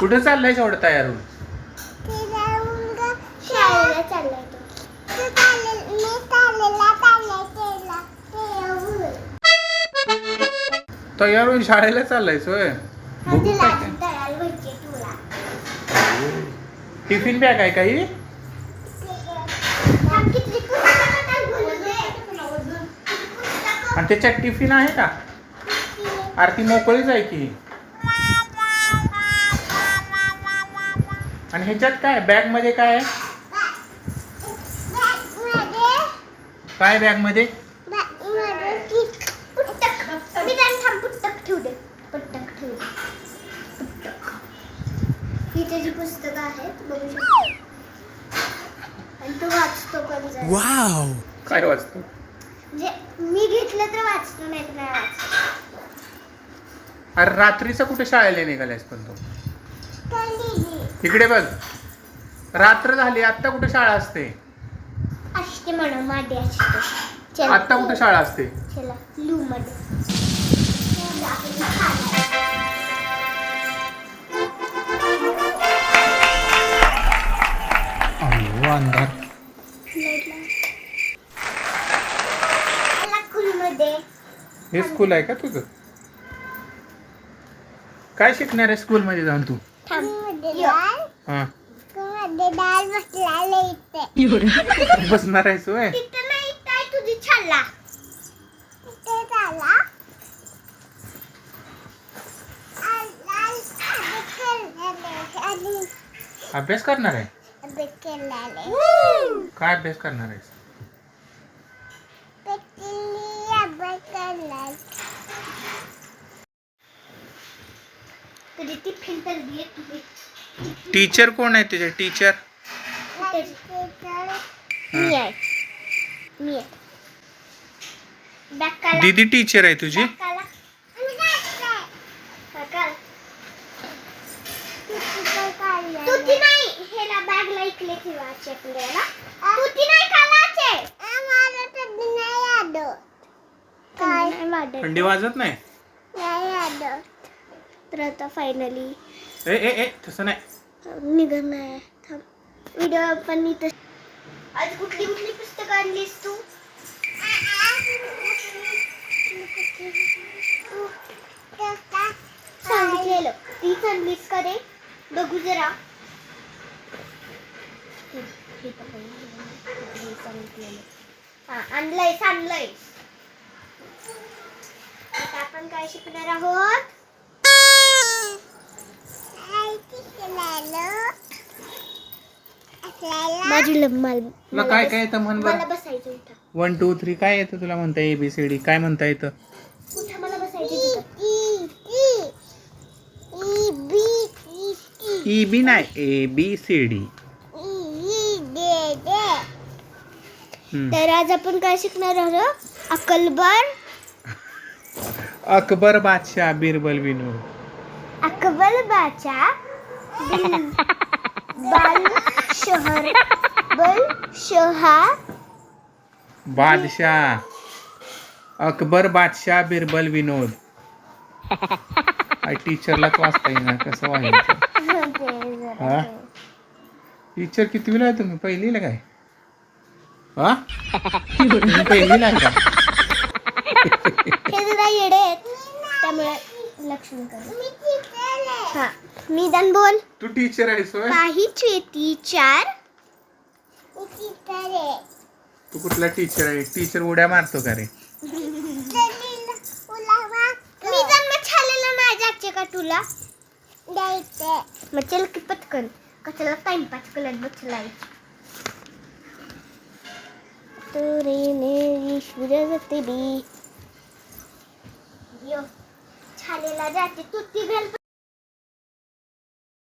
कुठे चाललाय एवढं तयार होऊन? शाळेला चाललाय तो. तयार होऊन शाळेला चाललाय सोय? भूक तिला लागते. दळायला भेटते तुला. टिफिन बॅग आहे काही. आणि त्याच्यात टिफिन आहे का? आरती मोकळीच आहे की? आणि ह्याच्यात काय? बॅगमध्ये काय? आहे काय बॅगमध्ये? बॅगमध्ये पुस्तक ही त्याची आहेत बघू शकतो आणि तो वाचतो पण. काय वाचतो? म्हणजे मी घेतलं तर वाचतो नाही तर नाही वाचतो. अरे रात्रीचं कुठे शाळेला निघालायस पण तू? इकडे बघ. रात्र झाली आत्ता कुठे शाळा असते? असते म्हणा माडे असते चल. आत्ता कुठे शाळा असते? चला. लू मध्ये अयो अंधार. मध्ये हे स्कूल आहे का तुझं? काय शिकणार आहे स्कूल मध्ये जाऊन तू? हा. बसणार आहे सोय तिथं नाही काय तुझी छाला. तिथे झाला. अभ्यास करणार आहे? काय अभ्यास करणार आहेस? टिफिन तर टीचर कोण आहे तुझे? टीचर मी आहे. मी आहे. बॅग काला दीदी टीचर आहे तुझी? नाही. हेला बॅगला इकले ठेवायचे आपल्याला तुझी नाही कालाचे आम्हाला तर नाही आदत काय नाही वाढत. थंडी वाजत नाही? तर आता फायनली ए ए ए तसं नाही. निघत नाही. थांब. व्हिडिओ पण इथं आज कुठली कुठली पुस्तकं आणलीस तू? सांगितलेलं. ती आणलीस का रे? बघू जरा. हे- हे बघ, हे सांगितलेलं. हा आता आपण काय शिकणार आहोत? माझी लम्माल तुला काय काय येतं म्हण मला बरं बसायचं वन टू थ्री काय येतं तुला म्हणता ए बी सी डी? काय म्हणता येतं? उठा मला बसायचं ई बी नाही ए बी सी डी तर आज आपण काय शिकणार आहोत? अकलबर? अकबर बादशाह बिरबल विनोद अकबर बाचा बाल शहर बल शहा बादशाह अकबर बादशाह बिरबल विनोद. टीचरलाच वाचता येईना कसं व्हायचं? हा? टीचर कितवीला आहे तुम्ही? पहिलीला काय? हा? तुम्ही पहिलीला आहे का? हे जरा येडे आहेत त्यामुळे लक्ष हा. निदान बोल. तू टीचर आहेस होय? काही चेती चार. तू कुठला टीचर आहे? टीचर उड्या मारतो का रे? मी जन्म छालेला नाही जायचे का तुला? द्यायचे मग चल की पटकन. कशाला टाइमपास करत बसलाय. तुरीने ईश्वर तेरी छालेला जाते. तू ती घाल